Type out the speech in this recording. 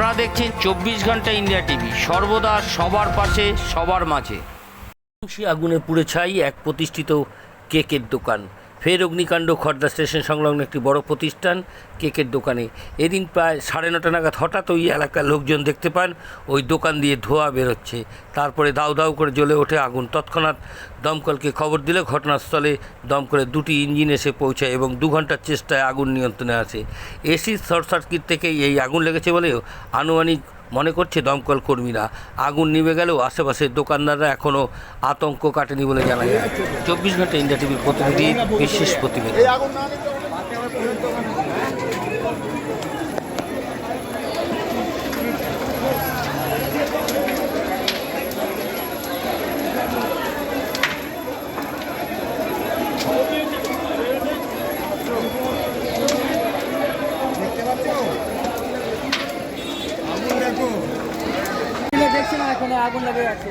আপনারা দেখছেন চব্বিশ ঘণ্টা ইন্ডিয়া টিভি। সর্বদা সবার পাশে, সবার মাঝে। আগুনে পুড়ে ছাই এক প্রতিষ্ঠিত কেকের দোকান। ফের অগ্নিকাণ্ড, খর্দা স্টেশন সংলগ্ন একটি বড় প্রতিষ্ঠান, কেকের দোকানে। এদিন প্রায় সাড়ে নটা নাগাদ হঠাৎ ওই এলাকার লোকজন দেখতে পান, ওই দোকান দিয়ে ধোঁয়া বেরোচ্ছে। তারপরে দাউ দাউ করে জ্বলে ওঠে আগুন। তৎক্ষণাৎ দমকলকে খবর দিলে ঘটনাস্থলে দমকলের দুটি ইঞ্জিন এসে পৌঁছায় এবং দু ঘণ্টার চেষ্টায় আগুন নিয়ন্ত্রণে আসে। এসি শর্ট সার্কিট থেকেই এই আগুন লেগেছে বলেও আনুমানিক মনে করছে দমকল কর্মীরা। আগুন নিভে গেলেও আশেপাশের দোকানদাররা এখনও আতঙ্ক কাটেনি বলে জানা যায়। চব্বিশ ঘণ্টা ইন্ডিয়া টিভির প্রতিনিধি, বিশেষ প্রতিবেদন এই আগুন না নিতে হবে। দেখতে পাচ্ছ? আগুন দেখো। দেখছি না এখানে আগুন লেগে আছে